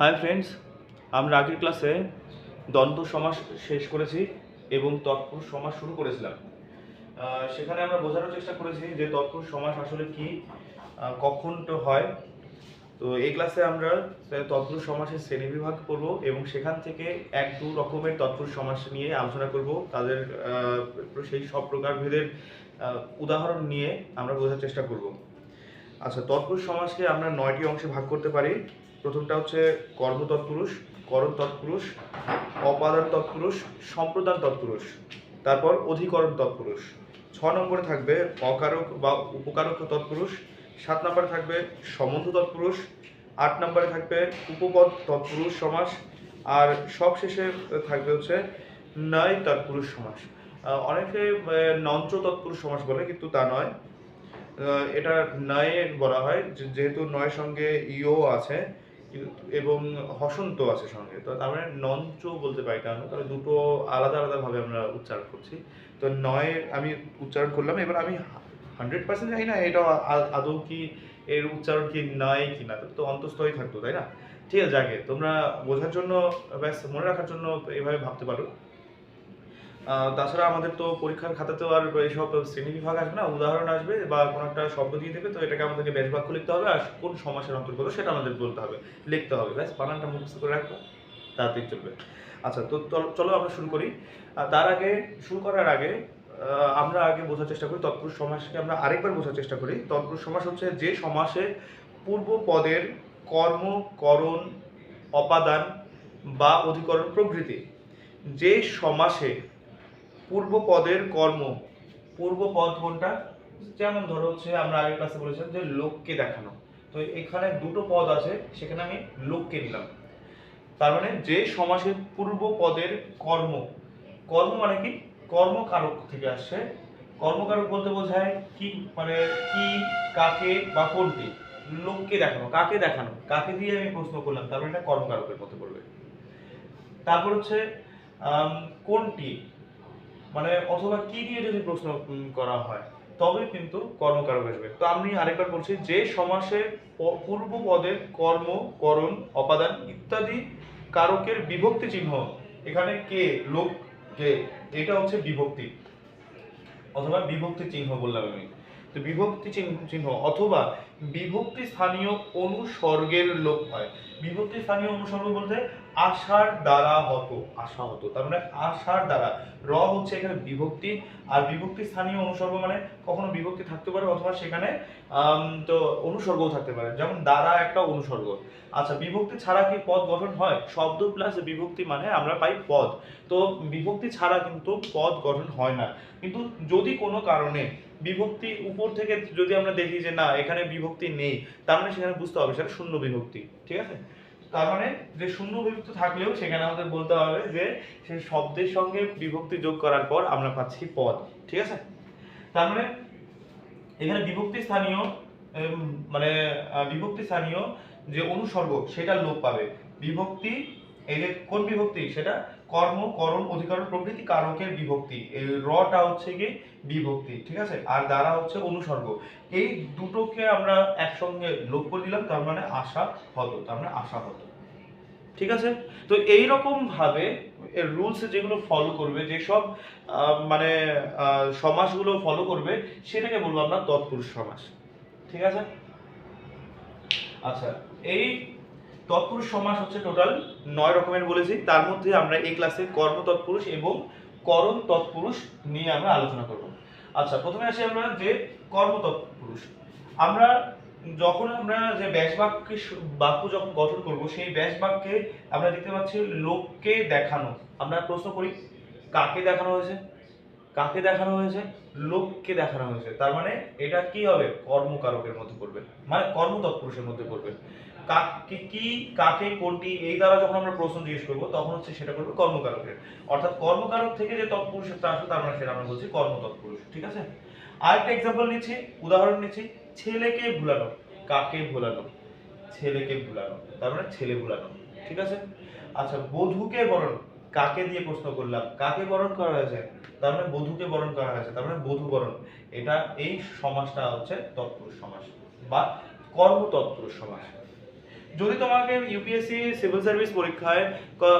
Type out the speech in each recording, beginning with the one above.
Hi friends আমরা আগের ক্লাসে দ্বন্দ্ব সমাস শেষ করেছি এবং তৎপুরুষ সমাস শুরু করেছিলাম। সেখানে আমরা বোঝানোর চেষ্টা করেছি যে তৎপুরুষ সমাস আসলে কি কখন তো হয়। তো এই ক্লাসে আমরা তৎপুরুষ সমাসের শ্রেণীবিভাগ করব এবং সেখান থেকে এক দু রকমের তৎপুরুষ সমাস নিয়ে আলোচনা করব। তাদের সেই সব প্রকারভেদের উদাহরণ নিয়ে আমরা বোঝার চেষ্টা করব। আচ্ছা তৎপুরুষ সমাজকে আমরা নয়টি অংশে ভাগ করতে পারি। প্রথমটা হচ্ছে কর্ম তৎপুরুষ করণ তৎপুরুষ অপাদান তৎপুরুষ সম্প্রদান তৎপুরুষ তারপর অধিকরণ তৎপুরুষ ছ নম্বরে থাকবে অকারক বা উপকারক তৎপুরুষ সাত নম্বরে থাকবে সম্বন্ধ তৎপুরুষ আট নম্বরে থাকবে উপপদ তৎপুরুষ সমাস, আর সবশেষে থাকবে হচ্ছে নয় তৎপুরুষ সমাস অনেকে নঞ্চ তৎপুরুষ সমাস বলে, কিন্তু তা নয়। এটা নয়ে বলা হয় যেহেতু নয়ের সঙ্গে ইও আছে এবং হসন্ত আছে সঙ্গে। তো তার মানে নঞ্চ বলতে পারি না তবে দুটো আলাদা আলাদা ভাবে আমরা উচ্চারণ করছি। তো নয় আমি উচ্চারণ করলাম, এবার আমি হান্ড্রেড পার্সেন্ট জানি না এটা আদৌ কি এর উচ্চারণ কি নয় কি না তো অন্তস্থই থাকতো, তাই না? ঠিক আছে যাকে তোমরা বোঝার জন্য, ব্যাস মনে রাখার জন্য এভাবে ভাবতে পারো। তাছাড়া আমাদের তো পরীক্ষার খাতাতেও আর এইসব শ্রেণি বিভাগ আসবে না, উদাহরণ আসবে বা কোনো একটা শব্দ দিয়ে দেবে, তো এটাকে আমাদেরকে ব্যাস বাক্য লিখতে হবে আর কোন সমাসের অন্তর্গত সেটা আমাদের বলতে হবে, লিখতে হবে। ব্যাস, বানানটা মুখস্থ করে রাখব তাড়াতাড়ি চলবে। আচ্ছা তো চলো আমরা শুরু করি। তার আগে, শুরু করার আগে আমরা আগে বোঝার চেষ্টা করি, তৎপুরুষ সমাসকে আমরা আরেকবার বোঝার চেষ্টা করি। তৎপুরুষ সমাস হচ্ছে যে সমাসে পূর্ব পদের কর্ম, করণ, অপাদান বা অধিকরণ প্রভৃতি। যে সমাসে পূর্ব পদের কর্ম। পূর্ব পদ কোনটা? যেমন ধরো হচ্ছে আমরা আগের ক্লাসে বলেছিলাম যে লোককে দেখানো। তো এখানে দুটো পদ আছে, সেখানে আমি লোককে নিলাম। তার মানে যে সমাসের পূর্ব পদের কর্ম। কর্ম মানে কি? কর্মকারক থেকে আসছে। কর্মকারক বলতে বোঝায় কি মানে কি, কাকে বা কোনটি লোককে দেখানো। কাকে দেখানো? কাকে দিয়ে আমি প্রশ্ন করলাম? তার মানে এটা কর্মকারকের মধ্যে পড়বে তারপর হচ্ছে কোনটি? মানে অথবা কি দিয়ে যদি প্রশ্ন করা হয়, তবে কিন্তু কর্মকারক আসবে। তো আমি আরেকবার বলছি, যে সমাসে পূর্ব পদের কর্ম, করণ, অপাদান ইত্যাদি কারকের বিভক্তি চিহ্ন, এখানে কে, লোক, কে, এটা হচ্ছে বিভক্তি। অথবা বিভক্তি চিহ্ন বললাম আমি। তো বিভক্তি চিহ্ন অথবা বিভক্তি স্থানীয় অনুসর্গের লোপ হয়। বিভক্তি স্থানীয় অনুসর্গ বলতে আশার দ্বারা হতো, আশা হতো। তার মানে আশার দ্বারা। র হচ্ছে এখানে বিভক্তি, আর বিভক্তি স্থানীয় অনুসর্গ মানে কখনো বিভক্তি থাকতে পারে অথবা সেখানে তো অনুসর্গও থাকতে পারে। যেমন দ্বারা একটা অনুসর্গ। আচ্ছা বিভক্তি ছাড়া কি পদ গঠন হয়? শব্দ প্লাস বিভক্তি মানে আমরা পাই পদ। তো বিভক্তি ছাড়া কিন্তু পদ গঠন হয় না। কিন্তু যদি কোনো কারণে বিভক্তি উপর থেকে যদি আমরা দেখি যে না, এখানে বিভক্তি নেই, তার মানে সেখানে বুঝতে হবে সেটা শূন্য বিভক্তি। ঠিক আছে? তার মানে যে শূন্য বিভক্তি থাকলেও সেখানে আমাদের বলতে হবে যে সেই শব্দের সঙ্গে বিভক্তি যোগ করার পর আমরা পাচ্ছি পদ, ঠিক আছে? তার মানে এখানে বিভক্তি স্থানীয় মানে বিভক্তি স্থানীয় যে অনুসর্গ সেটা লোপ পাবে। বিভক্তি, এই যে কোন বিভক্তি? সেটা কর্ম, করণ, অধিকরণ প্রভৃতি কারকের বিভক্তি। এই রটা হচ্ছে কি বিভক্তি, ঠিক আছে? আর দ্বারা হচ্ছে অনুসর্গ। এই দুটোকে আমরা একসঙ্গে লোপ করে দিলাম, তার মানে আশা হতো তার মানে আশা হতো ঠিক আছে? তো এই রকম ভাবে রুলস যেগুলো ফলো করবে যেসব মানে সমাসগুলো ফলো করবে, সেটাকে বলব আমরা তৎপুরুষ সমাস। ঠিক আছে? আচ্ছা এই তৎপুরুষ সমাস হচ্ছে টোটাল নয় রকমের বলেছি। তার মধ্যে আমরা এই ক্লাসে কর্ম তৎপুরুষ এবং করণ তৎপুরুষ নিয়ে আমরা আলোচনা করব। আচ্ছা প্রথমে আসি আমরা যে কর্ম তৎপুরুষ। আমরা যখন আমরা যে ব্যাস বাক্যে বাক্য যখন গঠন করব, সেই ব্যাস বাক্যে আমরা দেখতে পাচ্ছি লোককে দেখানো। আমরা প্রশ্ন করি, কাকে দেখানো হয়েছে? কাকে দেখানো হয়েছে? লোককে দেখানো হয়েছে। তার মানে এটা কি হবে? কর্মকারকের মধ্যে পড়বে। মানে কর্ম তৎপুরুষের মধ্যে পড়বে। কাকে কি, কাকে, কোনটি, এই দ্বারা যখন আমরা প্রশ্ন জিজ্ঞেস করব, তখন হচ্ছে সেটা করবে কর্মকারকের। অর্থাৎ কর্মকারক থেকে যে তৎপুরুষটা আসবে, তার মানে সেটা আমরা বলছি কর্ম তৎপুরুষ ঠিক আছে? আরেকটা এক্সাম্পল নিচ্ছি, উদাহরণ নিচ্ছি, ছেলেকে ভুলানো। কাকে ভুলানো? ছেলেকে ভুলানো। তার মানে ছেলে ভুলানো। ঠিক আছে? আচ্ছা বধূকে বরণ, কাকে দিয়ে প্রশ্ন করলাম? কাকে বরণ করা হয়েছে? তার মানে বধূকে বরণ করা হয়েছে। তার মানে বধূ বরণ। এটা এই সমাসটা হচ্ছে তৎপুরুষ সমাস বা কর্ম তৎপুরুষ সমাস। যদি তোমাকে ইউপিএসসি সিভিল সার্ভিস পরীক্ষায়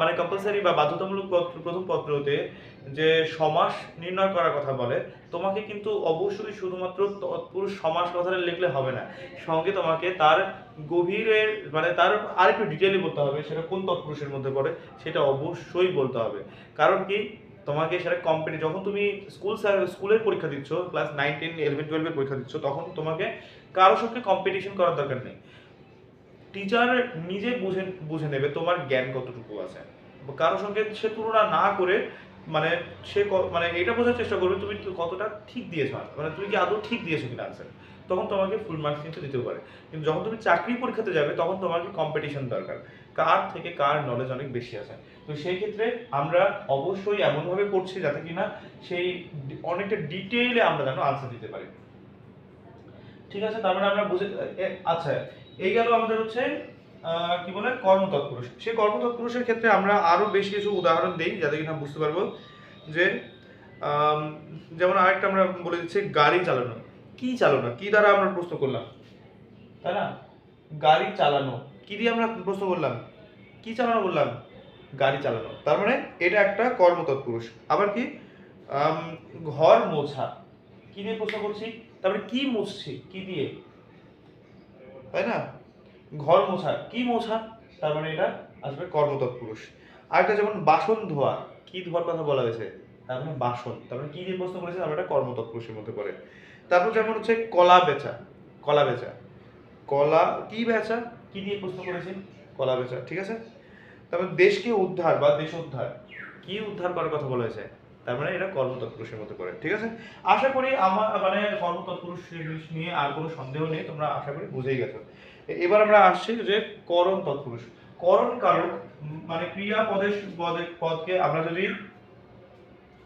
মানে কম্পালসারি বা বাধ্যতামূলক প্রথম পত্রতে যে সমাস নির্ণয় করার কথা বলে, তোমাকে কিন্তু অবশ্যই শুধুমাত্র তৎপুরুষ সমাস কথাটা লিখলে হবে না। সঙ্গে তোমাকে তার গভীরের মানে তার আর একটু ডিটেইলে বলতে হবে, সেটা কোন তৎপুরুষের মধ্যে পড়ে, সেটা অবশ্যই বলতে হবে। কারণ কি? তোমাকে সেটা কম্পিটি যখন তুমি স্কুল স্কুলের পরীক্ষা দিচ্ছ ক্লাস নাইন টেন ইলেভেন টুয়েলভের পরীক্ষা দিচ্ছ, তখন তোমাকে কারোর সঙ্গে কম্পিটিশন করার দরকার নেই। টিচার নিজে বুঝে বুঝে নেবে তোমার জ্ঞান কতটুকু আছে। কারোর সঙ্গে সে তুলনা না করে মানে সে মানে এটা বোঝার চেষ্টা করবে তুমি কতটা ঠিক দিয়েছ। মানে তুমি কি আদৌ ঠিক দিয়েছ কিনা আনসার তখন তোমাকে ফুল মার্কস কিন্তু দিতেও পারে। কিন্তু যখন তুমি চাকরি পরীক্ষাতে যাবে, তখন তোমাকে কম্পিটিশন দরকার? কার থেকে কার নলেজ অনেক বেশি আছে। তো সেই ক্ষেত্রে আমরা অবশ্যই এমনভাবে করছি যাতে কিনা সেই অনেকটা ডিটেইলে আমরা যেন আনসার দিতে পারি। ঠিক আছে? তার মানে আমরা বুঝে আচ্ছা এই গেল আমাদের হচ্ছে কি বলে কর্মতৎপুরুষ সেই কর্মতৎপুরুষের ক্ষেত্রে আমরা আরও বেশ কিছু উদাহরণ দিই, যাতে কিনা বুঝতে পারব যে যেমন আরেকটা আমরা বলে দিচ্ছি, গাড়ি চালানো। কি চালানো? কি দ্বারা আমরা প্রশ্ন করলাম? তাই না? গাড়ি চালানো। কি দিয়ে আমরা প্রশ্ন করলাম? কি চালানো বললাম? গাড়ি চালানো। তার মানে এটা একটা কর্মতৎপুরুষ আবার কি? ঘর মোছা। কি দিয়ে প্রশ্ন করছি? তারপরে কি মুছছি? কি দিয়ে? তাই না? ঘর মোছা, কি মোছা? তার মানে এটা আসবে কর্মতৎপুরুষ আরেকটা যেমন বাসন ধোয়া, কি ধোয়ার কথা বলা হয়েছে? তার মানে বাসন। তার মানে কি দিয়ে প্রশ্ন করেছে? তার মানে এটা কর্মতৎপুরুষের মধ্যে পড়ে। তারপর যেমন হচ্ছে কলা বেচা কলা বেচা। কলা কি বেচা? কি দিয়ে প্রশ্ন করেছে? কলা বেচা, ঠিক আছে? তারপর দেশকে উদ্ধার বা দেশ উদ্ধার, কি উদ্ধার করার কথা বলা হয়েছে? তার মানে এটা কর্মতৎপুরুষের মধ্যে পড়ে, ঠিক আছে? আশা করি আমার মানে কর্মতৎপুরুষ নিয়ে আর কোনো সন্দেহ নেই, তোমরা আশা করি বুঝেই গেছো। এবার আমরা আসছি যে করণ তৎপুরুষ। করণ কারক মানে ক্রিয়া পদের পদে পদকে আমরা যদি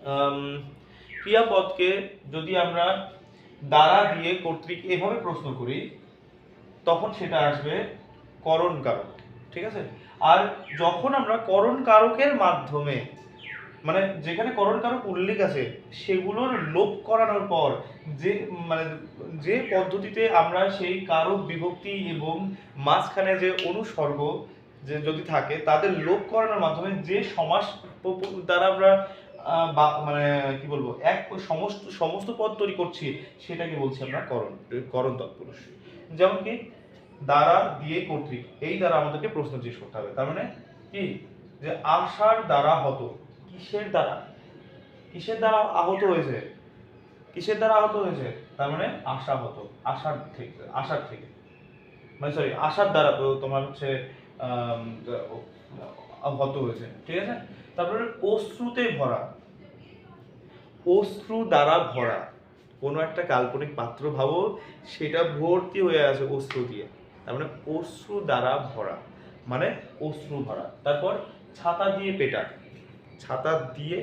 আম, ক্রিয়াপদকে যদি আমরা দ্বারা দিয়ে কর্তৃক এভাবে প্রশ্ন করি তখন সেটা আসবে করণ কারক ঠিক আছে? আর যখন আমরা করণ কারকের মাধ্যমে মানে যেখানে করণ কারক উল্লেখ আছে, সেগুলোর লোপ করানোর পর যে মানে যে পদ্ধতিতে আমরা সেই কারক বিভক্তি এবং মাঝখানে যে অনুসর্গ যে যদি থাকে, তাদের লোপ করানোর মাধ্যমে যে সমাস দ্বারা আমরা বা- মানে কি বলব, এক সমস্ত সমস্ত পদ তৈরি করছি, সেটাকে বলছি আমরা করণ করণ তৎপুরুষ যেমন কি, দ্বারা, দিয়ে, কর্তৃক, এই দ্বারা আমাদেরকে প্রশ্ন জিজ্ঞেস করতে হবে। তার মানে কি? যে আশার দ্বারা হত কিসের দ্বারা? কিসের দ্বারা আহত হয়েছে? কিসের দ্বারা আহত হয়েছে? তার মানে আশা হত আশার থেকে আশার থেকে মানে সরি আশার দ্বারা তোমার হচ্ছে আহত হয়েছে, ঠিক আছে? তারপরে অশ্রুতে ভরা। অশ্রু দ্বারা ভরা। কোনো একটা কাল্পনিক পাত্র ভাবো, সেটা ভর্তি হয়ে আছে অশ্রু দিয়ে। তার মানে অশ্রু দ্বারা ভরা। মানে অশ্রু ভরা। তারপর ছাতা দিয়ে পেটা ছাতা দিয়ে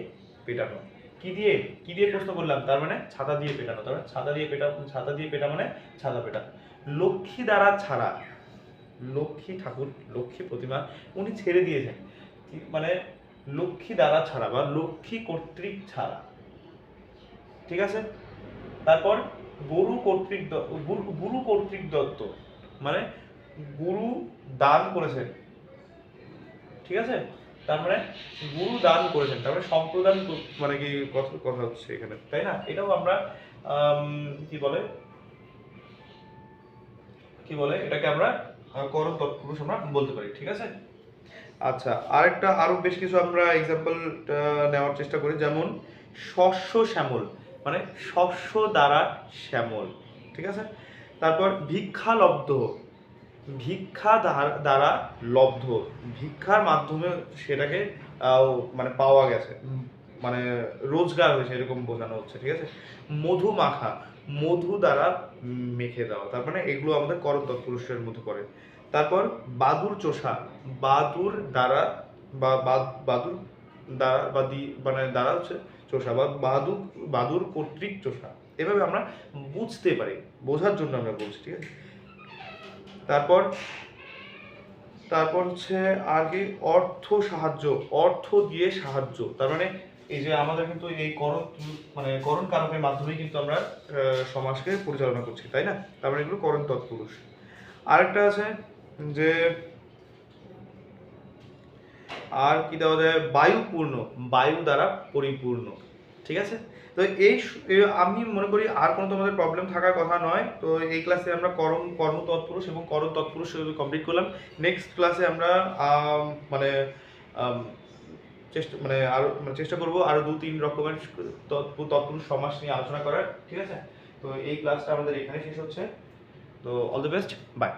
পেটানো। কি দিয়ে? কি দিয়ে প্রশ্ন করলাম? তার মানে ছাতা দিয়ে পেটানো। তার মানে ছাতা দিয়ে পেটা ছাতা দিয়ে পেটা মানে ছাতা পেটা। লক্ষ্মী দ্বারা ছাড়া, লক্ষ্মী ঠাকুর, লক্ষ্মী প্রতিমা উনি ছেড়ে দিয়েছেন। মানে লক্ষ্মী দ্বারা ছাড়া বা লক্ষ্মী কর্তৃক ছাড়া। ঠিক আছে? তারপর গুরু কর্তৃক গুরু কর্তৃক দত্ত। মানে গুরু দান করেছেন। ঠিক আছে? তার মানে গুরু দান করেছেন, তার মানে সম্প্রদান মানে কি কথা কথা হচ্ছে এখানে, তাই না? এটাও আমরা কি বলে? কি বলে? এটাকে আমরা করণ তৎপুরুষ আমরা বলতে পারি, ঠিক আছে? আচ্ছা আরেকটা আরও বেশ কিছু আমরা এক্সাম্পল নেওয়ার চেষ্টা করি, যেমন শস্য শ্যামল মানে শস্য দ্বারা শ্যামল, ঠিক আছে? তারপর ভিক্ষা লব্ধ ভিক্ষা দ্বার- লব্ধ। ভিক্ষার মাধ্যমে সেটাকে মানে পাওয়া গেছে। মানে রোজগার হয়েছে এরকম বোঝানো হচ্ছে ঠিক আছে? মধু মাখা মধু দ্বারা মেখে দেওয়া। তার মানে এগুলো আমাদের করণ তৎপুরুষের মধ্যে পড়ে। তারপর বাদুর চোষা বাদুর দ্বারা বা বাদুর দ্বারা বা দি মানে দ্বারা হচ্ছে চোষা বা বাদুর বাদুর কর্তৃক চোষা। এভাবে আমরা বুঝতে পারি বোঝার জন্য আমরা বলছি ঠিক আছে? তারপর তারপর হচ্ছে আর কি অর্থ সাহায্য, অর্থ দিয়ে সাহায্য। তার মানে এই যে আমাদের কিন্তু এই করণ মানে করণ কারকের মাধ্যমেই কিন্তু আমরা সমাজকে পরিচালনা করছি, তাই না? তারপরে এগুলো করণ তৎপুরুষ। আরেকটা আছে যে, আর কি দেওয়া যায়? বায়ুপূর্ণ, বায়ু দ্বারা পরিপূর্ণ, ঠিক আছে? তো এই আমি মনে করি আর কোনো তোমাদের প্রবলেম থাকার কথা নয়। তো এই ক্লাসে আমরা কর্ম কর্ম তৎপুরুষ এবং করণ তৎপুরুষ কমপ্লিট করলাম। নেক্সট ক্লাসে আমরা মানে চেষ্টা মানে আরও মানে চেষ্টা করব আরও দু, তিন রকমের তৎপুরুষ সমাস নিয়ে আলোচনা করার, ঠিক আছে? তো এই ক্লাসটা আমাদের এখানে শেষ হচ্ছে। তো অল দ্য বেস্ট বাই